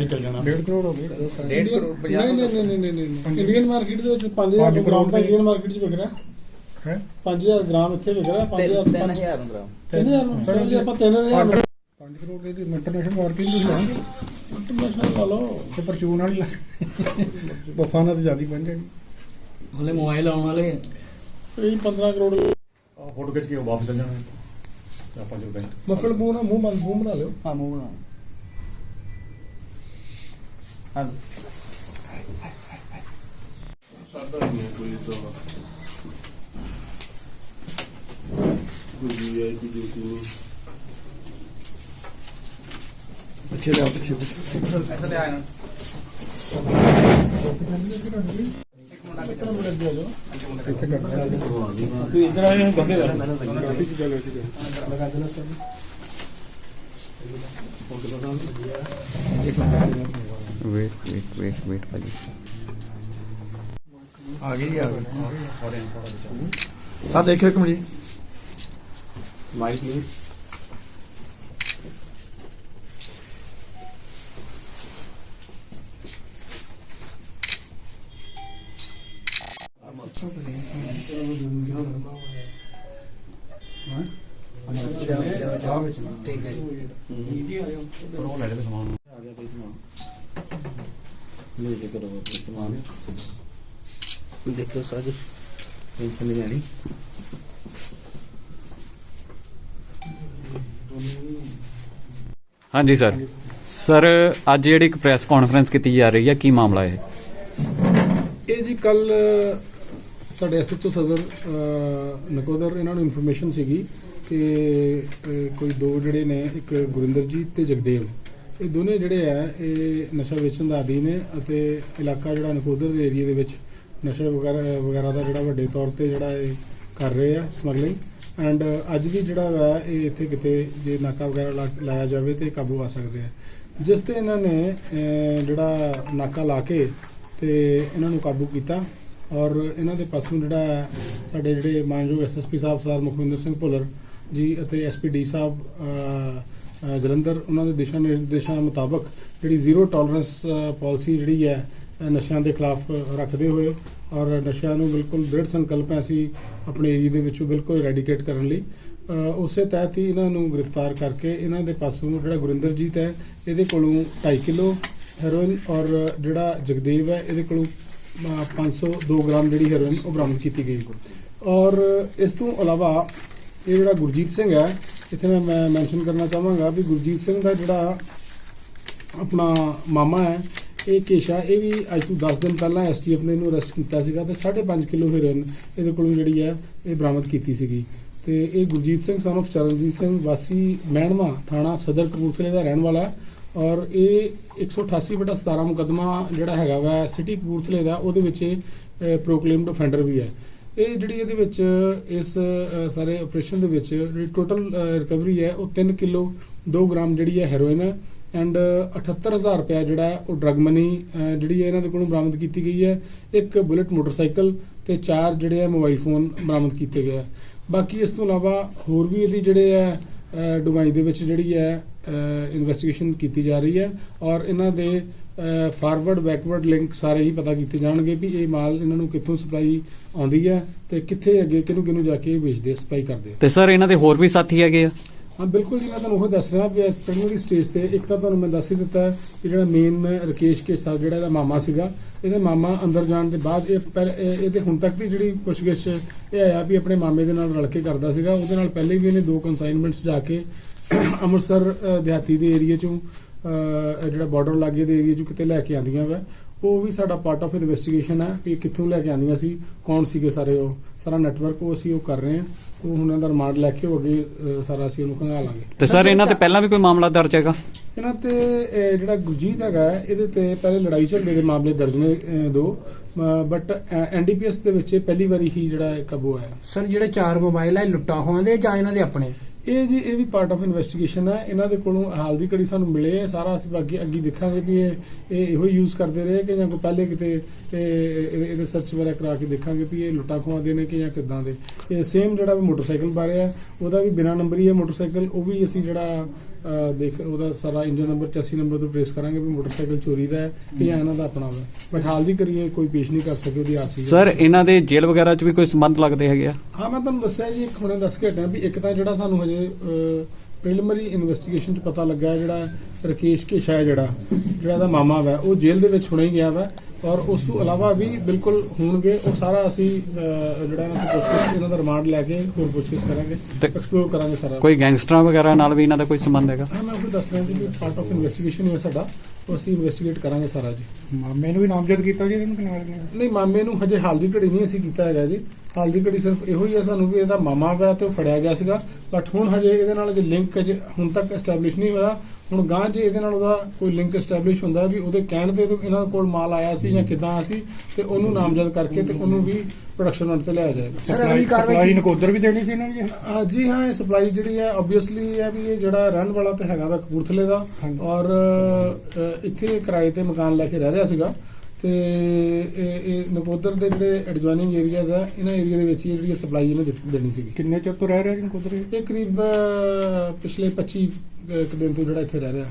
ਅਸੀਂ ਚੱਲ ਜਾਣਾ। 1.5 ਕਰੋੜ ਹੋ ਗਏ। ਡੇਢ ਕਰੋੜ ਨਹੀਂ ਨਹੀਂ ਨਹੀਂ ਨਹੀਂ ਨਹੀਂ ਇੰਡੀਅਨ ਮਾਰਕੀਟ ਦੇ ਵਿੱਚ 5000 ਪੰਜ ਗ੍ਰਾਮ ਦਾ। ਕਰੋੜ ਇੰਡੀਅਨ ਮਾਰਕੀਟ 'ਚ ਵਿਕ ਰਿਹਾ। ਹੈ? 5000 ਗ੍ਰਾਮ ਇੱਥੇ ਵਿਕ ਰਿਹਾ 5000 ਤਿੰਨ ਹਜ਼ਾਰ ਗ੍ਰਾਮ। 3000 ਚਲੋ ਜੀ ਆਪਾਂ 3000 5 ਕਰੋੜ ਦੀ ਇੰਟਰਨੈਸ਼ਨਲ ਮਾਰਕੀਟ ਵਿੱਚ ਲਾਂਗੇ ਇੰਟਰਨੈਸ਼ਨਲ ਲਾ ਲਓ। ਤੇ ਪਰਚੂਨ ਵਾਲੀ ਬਫਾ ਨਾਲ ਤੇ ਜ਼ਿਆਦਾ ਬਣ ਜਾਣੀ। ਹਲੇ ਮੋਬਾਈਲ ਆਉਣ ਵਾਲੇ ਇਹ 15 ਕਰੋੜ ਫੋਟੋ ਖਿੱਚ ਕੇ ਵਾਪਸ ਚੱਲ ਜਾਣਾ। ਆਪਾਂ ਜੋ ਬੈਂਕ ਮਫਲ ਮੂੰਹ ਨਾਲ ਮੂੰਹ ਬੰਦ ਮੂੰਹ ਬਣਾ ਲਿਓ। ਹਾਂ ਮੂੰਹ ਬਣਾ ਹਾਂ ਸਾਡਾ ਨਹੀਂ ਹੈ ਕੋਈ ਤਾਂ। ਕੋਈ ਵੀ ਆਈ ਪੀ ਡਿਊਟੀ ਨਹੀਂ। ਪਿੱਛੇ ਜਾ ਪਿੱਛੇ ਪਿੱਛੇ। ਇੱਥੇ ਤੇ ਆਇਆ ਇੱਥੇ ਕਰ ਤੂੰ ਇੱਧਰ ਆ ਗਿਆ ਬੰਦੇ ਕਰ ਵੇਟ ਵੇਟ ਵੇਟ ਵੇਟ ਭਾਜੀ ਆ ਗਈ ਆ ਗਈ। ਸਾ ਦੇਖਿਓ ਇੱਕ ਮਿੰਟ ਮਾਈਕ ਨਹੀਂ। ਠੀਕ ਹੈ ਜੀ ਪਰ ਉਹ ਲੈ ਲੈ ਸਮਾਨ ਆ ਗਿਆ ਕੋਈ ਸਮਾਨ ਲੈ ਕੇ ਕਰੋ ਸਮਾਨ ਦੇਖੋ ਸਾਜੀ ਟੈਨਸ਼ਨ ਨਹੀਂ ਲੈਣੀ ਹਾਂਜੀ ਸਰ। ਸਰ, ਅੱਜ ਜਿਹੜੀ ਇੱਕ ਪ੍ਰੈਸ ਕਾਨਫਰੰਸ ਕੀਤੀ ਜਾ ਰਹੀ ਹੈ, ਕੀ ਮਾਮਲਾ ਹੈ ਇਹ ਜੀ ਕੱਲ ਸਾਡੇ ਐਸਐਚਓ ਸਦਰ ਨਕੋਦਰ ਇਹਨਾਂ ਨੂੰ ਇਨਫੋਰਮੇਸ਼ਨ ਸੀਗੀ ਕਿ ਕੋਈ ਦੋ ਜਿਹੜੇ ਨੇ ਇੱਕ ਗੁਰਿੰਦਰਜੀਤ ਤੇ ਜਗਦੇਵ। ਇਹ ਦੋਨੇ ਜਿਹੜੇ ਆ ਇਹ ਨਸ਼ਾ ਵੇਚਣ ਦਾ ਆਦੀ ਨੇ ਅਤੇ ਇਲਾਕਾ ਜਿਹੜਾ ਨਕੋਦਰ ਦੇ ਏਰੀਆ ਦੇ ਵਿੱਚ ਨਸ਼ਾ ਵਗੈਰਾ ਵਗੈਰਾ ਦਾ ਜਿਹੜਾ ਵੱਡੇ ਤੌਰ ਤੇ ਜਿਹੜਾ ਇਹ ਕਰ ਰਹੇ ਆ ਸਮਗਲਿੰਗ। ਐਂਡ ਅੱਜ ਵੀ ਜਿਹੜਾ ਵਾ ਇਹ ਇੱਥੇ ਕਿਤੇ ਜੇ ਨਾਕਾ ਵਗੈਰਾ ਲਾ- ਲਾਇਆ ਜਾਵੇ ਤੇ ਕਾਬੂ ਆ ਸਕਦੇ ਆ। ਜਿਸ ਤੇ ਇਹਨਾਂ ਨੇ ਜਿਹੜਾ ਨਾਕਾ ਲਾ ਕੇ ਤੇ ਇਹਨਾਂ ਨੂੰ ਕਾਬੂ ਕੀਤਾ ਔਰ ਇਹਨਾਂ ਦੇ ਪਾਸੋਂ ਜਿਹੜਾ ਹੈ, ਸਾਡੇ ਜਿਹੜੇ ਮਾਨਯੋਗ ਐਸਐਸਪੀ ਸਾਹਿਬ ਸਰਦਾਰ ਮੁਖਵਿੰਦਰ ਸਿੰਘ ਭੁੱਲਰ ਜੀ ਅਤੇ ਐਸਪੀਡੀ ਸਾਹਿਬ ਅ, ਅ, ਜਲੰਧਰ ਉਹਨਾਂ ਦੇ ਦਿਸ਼ਾ ਨਿਰਦੇਸ਼ਾਂ ਮੁਤਾਬਕ ਜਿਹੜੀ ਜ਼ੀਰੋ ਟੋਲਰੈਂਸ ਪਾਲਿਸੀ ਜਿਹੜੀ ਹੈ ਨਸ਼ਿਆਂ ਦੇ ਖਿਲਾਫ ਰੱਖਦੇ ਹੋਏ ਔਰ ਨਸ਼ਿਆਂ ਨੂੰ ਬਿਲਕੁਲ ਦ੍ਰਿੜ ਸੰਕਲਪ ਹੈ ਅਸੀਂ ਆਪਣੇ ਏਰੀਆ ਦੇ ਵਿੱਚੋਂ ਬਿਲਕੁਲ ਰੈਡੀਕੇਟ ਕਰਨ ਲਈ। ਉਸੇ ਤਹਿਤ ਹੀ ਇਹਨਾਂ ਨੂੰ ਗ੍ਰਿਫਤਾਰ ਕਰਕੇ ਇਹਨਾਂ ਦੇ ਪਾਸੋਂ ਜਿਹੜਾ ਗੁਰਿੰਦਰਜੀਤ ਹੈ ਇਹਦੇ ਕੋਲੋਂ 2.5 ਕਿਲੋ ਹੈਰੋਇਨ ਔਰ ਜਿਹੜਾ ਜਗਦੇਵ ਹੈ ਇਹਦੇ ਕੋਲੋਂ ਅ, 502 ਗ੍ਰਾਮ ਜਿਹੜੀ ਹੈਰੋਇਨ ਉਹ ਬਰਾਮਦ ਕੀਤੀ ਗਈ। ਔਰ ਇਸ ਤੋਂ ਇਲਾਵਾ ਇਹ ਜਿਹੜਾ ਗੁਰਜੀਤ ਸਿੰਘ ਹੈ, ਇੱਥੇ ਮੈਂ- ਮੈਂ ਮੈਂਸ਼ਨ ਕਰਨਾ ਚਾਹਾਂਗਾ ਵੀ ਗੁਰਜੀਤ ਸਿੰਘ ਦਾ ਜਿਹੜਾ ਆਪਣਾ ਮਾਮਾ ਹੈ, ਇਹ ਕੇਸ਼ਾ, ਇਹ ਵੀ ਅੱਜ ਤੋਂ 10 ਦਿਨ ਪਹਿਲਾਂ ਐਸਟੀਐਫ ਨੇ ਇਹਨੂੰ ਅਰੈਸਟ ਕੀਤਾ ਸੀਗਾ ਤੇ 5.5 ਕਿਲੋ ਹੈਰੋਇਨ ਇਹਦੇ ਕੋਲੋਂ ਜਿਹੜੀ ਹੈ, ਇਹ ਬਰਾਮਦ ਕੀਤੀ ਸੀਗੀ। ਤੇ ਇਹ ਗੁਰਜੀਤ ਸਿੰਘ ਸਨ of ਚਰਨਜੀਤ ਸਿੰਘ, ਵਾਸੀ ਮਹਿਣਵਾ ਥਾਣਾ ਸਦਰ ਕਪੂਰਥਲੇ ਦਾ ਰਹਿਣ ਵਾਲਾ ਹੈ ਔਰ ਇਹ 188 ਬਟਾ 17 ਮੁਕਦਮਾ ਜਿਹੜਾ ਹੈਗਾ ਵਾ ਸਿਟੀ ਕਪੂਰਥਲੇ ਦਾ, ਉਹਦੇ ਵਿੱਚ ਪ੍ਰੋਕਲੇਮਡ ਅਫੈਂਡਰ ਵੀ ਹੈ। ਇਹ ਜਿਹੜੀ ਇਹਦੇ ਵਿੱਚ, ਇਸ ਸਾਰੇ ਆਪਰੇਸ਼ਨ ਦੇ ਵਿੱਚ ਜਿਹੜੀ ਟੋਟਲ ਰਿਕਵਰੀ ਹੈ, ਉਹ 3 ਕਿਲੋ 2 ਗ੍ਰਾਮ ਜਿਹੜੀ ਹੈ ਹੈਰੋਇਨ ਹੈ ਐਂਡ 78000 ਰੁਪਇਆ ਜਿਹੜਾ ਉਹ ਡਰਗ ਮਨੀ ਜਿਹੜੀ ਹੈ ਇਹਨਾਂ ਦੇ ਕੋਲੋਂ ਬਰਾਮਦ ਕੀਤੀ ਗਈ ਹੈ। ਇੱਕ ਬੁਲਟ ਮੋਟਰਸਾਈਕਲ ਤੇ ਚਾਰ ਜਿਹੜੇ ਹੈ ਮੋਬਾਈਲ ਫੋਨ ਬਰਾਮਦ ਕੀਤੇ ਗਏ ਆ ਬਾਕੀ ਇਸ ਤੋਂ ਇਲਾਵਾ ਹੋਰ ਵੀ ਇਹਦੀ ਜਿਹੜੇ ਹੈ ਅ, ਦੇ ਵਿੱਚ ਜਿਹੜੀ ਹੈ ਇਨਵੈਸਟੀਗੇਸ਼ਨ ਕੀਤੀ ਜਾ ਰਹੀ ਹੈ ਔਰ ਇਹਨਾਂ ਦੇ ਫਾਰਵਰਡ ਬੈਕਵਰਡ ਲਿੰਕ ਸਾਰੇ ਹੀ ਪਤਾ ਕੀਤੇ ਜਾਣਗੇ ਵੀ ਇਹ ਮਾਲ ਇਹਨਾਂ ਨੂੰ ਕਿੱਥੋਂ ਸਪਲਾਈ ਆਉਂਦੀ ਹੈ ਤੇ ਕਿੱਥੇ ਅੱਗੇ ਕਿਹਨੂੰ ਕਿਹਨੂੰ ਜਾ ਕੇ ਇਹ ਵੇਚਦੇ ਸਪਲਾਈ ਕਰਦੇ ਆ। ਤੇ ਸਰ ਇਹਨਾਂ ਦੇ ਹੋਰ ਵੀ ਸਾਥੀ ਹੈਗੇ ਆ? ਹਾਂ, ਬਿਲਕੁਲ ਜੀ, ਮੈਂ ਤੁਹਾਨੂੰ ਉਹ ਦੱਸ ਰਿਹਾ ਵੀ ਇਸ ਪ੍ਰੀਲਿਮਿਨਰੀ ਸਟੇਜ ਤੇ ਇੱਕ ਤਾਂ ਤੁਹਾਨੂੰ ਮੈਂ ਦੱਸ ਹੀ ਦਿੱਤਾ ਕਿ ਜਿਹੜਾ ਮੇਨ ਰਕੇਸ਼ ਕੇ ਸਾਹ ਜਿਹੜਾ ਇਹਦਾ ਮਾਮਾ ਸੀਗਾ, ਇਹਦੇ ਮਾਮਾ ਅੰਦਰ ਜਾਣ ਦੇ ਬਾਅਦ ਇਹ ਪਹਿਲ- ਇਹ- ਇਹਦੇ ਹੁਣ ਤੱਕ ਦੀ ਜਿਹੜੀ ਪੁੱਛਗਿੱਛ ਇਹ ਆਇਆ ਵੀ ਆਪਣੇ ਮਾਮੇ ਦੇ ਨਾਲ ਰਲ ਕੇ ਕਰਦਾ ਸੀਗਾ, ਉਹਦੇ ਨਾਲ ਪਹਿਲੇ ਵੀ ਇਹਨੇ ਦੋ ਕਨਸਾਈਨਮੈਂਟਸ ਜਾ ਕੇ ਅੰਮ੍ਰਿਤਸਰ ਦਿਹਾਤੀ ਦੇ ਏਰੀਆ ਚੋਂ ਜਿਹੜਾ ਬਾਰਡਰ ਲਾਗੇ ਦੇ ਏਰੀਆ ਚੋਂ ਕਿਤੇ ਲੈ ਕੇ ਆਂਦੀਆਂ ਵਾ। ਉਹ ਵੀ ਸਾਡਾ ਪਾਰਟ ਆਫ ਇਨਵੈਸਟੀਗੇਸ਼ਨ ਹੈ ਕਿ ਕਿੱਥੋਂ ਲੈ ਕੇ ਆਂਦੀਆਂ ਸੀ ਕੌਣ ਸੀਗੇ ਸਾਰੇ ਉਹ ਸਾਰਾ ਨੈਟਵਰਕ ਉਹ ਅਸੀਂ ਉਹ ਕਰ ਰਹੇ ਹਾਂ। ਉਹ ਹੁਣ ਉਹਨਾਂ ਦਾ ਰਿਮਾਂਡ ਲੈ ਕੇ ਉਹ ਅੱਗੇ ਸਾਰਾ ਅਸੀਂ ਉਹਨੂੰ ਖੰਗਾਲਾਂਗੇ ਤੇ ਸਰ ਇਹਨਾਂ ਤੇ ਪਹਿਲਾਂ ਵੀ ਕੋਈ ਮਾਮਲਾ ਦਰਜ ਹੈਗਾ? ਇਹਨਾਂ ਤੇ ਜਿਹੜਾ ਗੁਰਜੀਤ ਹੈਗਾ ਇਹਦੇ ਤੇ ਪਹਿਲੇ ਲੜਾਈ ਝਗੜੇ ਦੇ ਮਾਮਲੇ ਦਰਜ ਨੇ ਦੋ। ਬਟ ਐਨਡੀਪੀਐਸ ਦੇ ਵਿੱਚ ਇਹ ਪਹਿਲੀ ਵਾਰੀ ਹੀ ਜਿਹੜਾ ਕਾਬੂ ਆਇਆ। ਸਰ ਜਿਹੜੇ ਚਾਰ ਮੋਬਾਈਲ ਆ ਲੁੱਟਾਂ ਹੋਆਂ ਦੇ ਜਾਂ ਇਹਨਾਂ ਦੇ ਆਪਣੇ? ਇਹ ਜੀ, ਇਹ ਵੀ ਪਾਰਟ ਆਫ ਇਨਵੈਸਟੀਗੇਸ਼ਨ ਹੈ ਇਹਨਾਂ ਦੇ ਕੋਲੋਂ ਹਾਲ ਦੀ ਘੜੀ ਸਾਨੂੰ ਮਿਲੇ ਹੈ ਸਾਰਾ ਅਸੀਂ ਬਾਕੀ ਅੱਗੇ ਦੇਖਾਂਗੇ ਵੀ ਇਹ ਇਹ ਇਹੋ ਯੂਜ਼ ਕਰਦੇ ਰਹੇ ਕਿ ਜਾਂ ਕੋਈ ਪਹਿਲੇ ਕਿਤੇ ਇਹ- ਇਹ- ਇਹਦੇ ਸਰਚ ਵਗੈਰਾ ਕਰਾ ਕੇ ਦੇਖਾਂਗੇ ਵੀ ਇਹ ਲੁੱਟਾਂ ਖੋਹਾਂ ਦੇ ਨੇ ਕਿ ਜਾਂ ਕਿੱਦਾਂ ਦੇ। ਇਹ ਸੇਮ ਜਿਹੜਾ ਵੀ ਮੋਟਰਸਾਈਕਲ ਬਾਰੇ ਹੈ ਉਹਦਾ ਵੀ ਬਿਨਾ ਨੰਬਰੀ ਹੈ ਮੋਟਰਸਾਈਕਲ ਉਹ ਵੀ ਅਸੀਂ ਜਿਹੜਾ ਦੇਖ ਉਹਦਾ ਸਾਰਾ ਇੰਜਨ ਨੰਬਰ 84 ਨੰਬਰ ਤੋਂ ਟ੍ਰੇਸ ਕਰਾਂਗੇ ਵੀ ਮੋਟਰਸਾਈਕਲ ਚੋਰੀ ਦਾ ਹੈ ਕਿ ਜਾਂ ਇਹਨਾਂ ਦਾ ਆਪਣਾ ਵਾ। ਬਟ ਹਾਲ ਦੀ ਕਰੀਏ ਕੋਈ ਪੇਸ਼ ਨਹੀਂ ਕਰ ਸਕੇ ਉਹਦੀ ਆਰਸੀ ਸਰ ਇਹਨਾਂ ਦੇ ਜੇਲ੍ਹ ਵਗੈਰਾ 'ਚ ਵੀ ਕੋਈ ਸੰਬੰਧ ਲੱਗਦੇ ਹੈਗੇ ਆ? ਹਾਂ ਮੈਂ ਤੁਹਾਨੂੰ ਦੱਸਿਆ ਜੀ ਇੱਕ ਹੁਣੇ ਦੱਸ ਕੇ ਹਟਿਆ ਵੀ ਇੱਕ ਤਾਂ ਜਿਹੜਾ ਸਾਨੂੰ ਹਜੇ ਪ੍ਰੀਲਿਮਿਨਰੀ ਇਨਵੈਸਟੀਗੇਸ਼ਨ ਚ ਪਤਾ ਲੱਗਾ ਹੈ ਜਿਹੜਾ ਰਕੇਸ਼ ਕੇਸ਼ਾ ਜਿਹੜਾ ਜਿਹੜਾ ਦਾ ਮਾਮਾ ਵਾ ਉਹ ਜੇਲ੍ਹ ਦੇ ਵਿੱਚ ਹੁਣੇ ਹੀ ਗਿਆ ਵਾ। ਔਰ ਉਸ ਤੋਂ ਇਲਾਵਾ ਵੀ ਬਿਲਕੁਲ ਹੋਣਗੇ ਉਹ ਸਾਰਾ ਅਸੀਂ ਜਿਹੜਾ ਇਹਨਾਂ ਤੋਂ ਪੁੱਛਗਿੱਛ ਇਹਨਾਂ ਦਾ ਰਿਮਾਂਡ ਲੈ ਕੇ ਹੋਰ ਪੁੱਛਗਿੱਛ ਕਰਾਂਗੇ ਐਕਸਪਲੋਰ ਕਰਾਂਗੇ ਸਾਰਾ। ਕੋਈ ਗੈਂਗਸਟਰਾਂ ਵਗੈਰਾ ਨਾਲ ਵੀ ਇਹਨਾਂ ਦਾ ਕੋਈ ਸੰਬੰਧ ਹੈਗਾ? ਹਾਂ ਮੈਂ ਉਹ ਦੱਸ ਰਿਹਾ ਜੀ ਪਾਰਟ ਆਫ ਇਨਵੈਸਟੀਗੇਸ਼ਨ ਹੈ ਸਾਡਾ। ਉਹ ਅਸੀਂ ਇਨਵੈਸਟੀਗੇਟ ਕਰਾਂਗੇ ਸਾਰਾ ਜੀ। ਮਾਮੇ ਨੂੰ ਵੀ ਨਾਮਜ਼ਦ ਕੀਤਾ ਜੀ ਇਹਨੂੰ ਕਿਨਾਰੇ ਨੇ ਨਹੀਂ? ਮਾਮੇ ਨੂੰ ਹਜੇ ਹਾਲ ਦੀ ਘੜੀ ਨਹੀਂ ਅਸੀਂ ਕੀਤਾ ਹੈਗਾ ਜੀ। ਹਾਲ ਦੀ ਘੜੀ ਸਿਰਫ ਇਹੋ ਹੀ ਹੈ ਸਾਨੂੰ ਵੀ ਇਹਦਾ ਮਾਮਾ ਵਾ ਤੇ ਉਹ ਫੜਿਆ ਗਿਆ ਸੀਗਾ। ਬਟ ਹੁਣ ਹਜੇ ਇਹਦੇ ਨਾਲ ਜੇ ਲਿੰਕ ਅਜੇ ਹੁਣ ਤੱਕ ਐਸਟੈਬਲਿਸ਼ ਨਹੀਂ ਹੋਇਆ। ਹੁਣ ਗਾਂ ਜੇ ਇਹਦੇ ਨਾਲ ਉਹਦਾ ਕੋਈ ਲਿੰਕ ਐਸਟੈਬਲਿਸ਼ ਹੁੰਦਾ ਵੀ ਉਹਦੇ ਕਹਿਣ ਤੇ ਇਹਨਾਂ ਕੋਲ ਮਾਲ ਆਇਆ ਸੀ ਜਾਂ ਕਿੱਦਾਂ ਆਇਆ ਸੀ ਤੇ ਉਹਨੂੰ ਨਾਮਜ਼ਦ ਕਰਕੇ ਤੇ ਉਹਨੂੰ ਵੀ ਪ੍ਰੋਡਕਸ਼ਨ ਤੇ ਲਿਆਇਆ ਜਾਏਗਾ ਸਰ ਅਗਲੀ ਕਾਰਵਾਈ ਨਕੋਦਰ ਵੀ ਦੇਣੀ ਸੀ ਇਹਨਾਂ ਨੂੰ ਜੀ? ਆ ਜੀ ਹਾਂ ਇਹ ਸਪਲਾਈ ਜਿਹੜੀ ਹੈ ਆਬਵੀਅਸਲੀ ਹੈ ਵੀ ਇਹ ਜਿਹੜਾ ਰਹਿਣ ਵਾਲਾ ਤੇ ਹੈਗਾ ਵਾ ਕਪੂਰਥਲੇ ਦਾ। ਔਰ ਇੱਥੇ ਕਿਰਾਏ ਤੇ ਮਕਾਨ ਲੈ ਕੇ ਰਹਿ ਰਿਹਾ ਸੀਗਾ। ਤੇ ਇਹ ਇਹ ਨਕੋਦਰ ਦੇ ਜਿਹੜੇ ਐਡਜੋਇਨਿੰਗ ਏਰੀਆਜ਼ ਆ ਇਹਨਾਂ ਏਰੀਆ ਦੇ ਵਿੱਚ ਹੀ ਜਿਹੜੀ ਸਪਲਾਈ ਇਹਨੇ ਦਿੱਤੀ- ਦੇਣੀ ਸੀਗੀ। ਕਿੰਨੇ ਚਿਰ ਤੋਂ ਰਹਿ ਰਿਹਾ ਜੀ ਨਕੋਦਰ ਇਹ? ਇਹ ਕਰੀਬ ਪਿਛਲੇ 25 ਕੁ ਦਿਨ ਤੋਂ ਜਿਹੜਾ ਇੱਥੇ ਰਹਿ ਰਿਹਾ।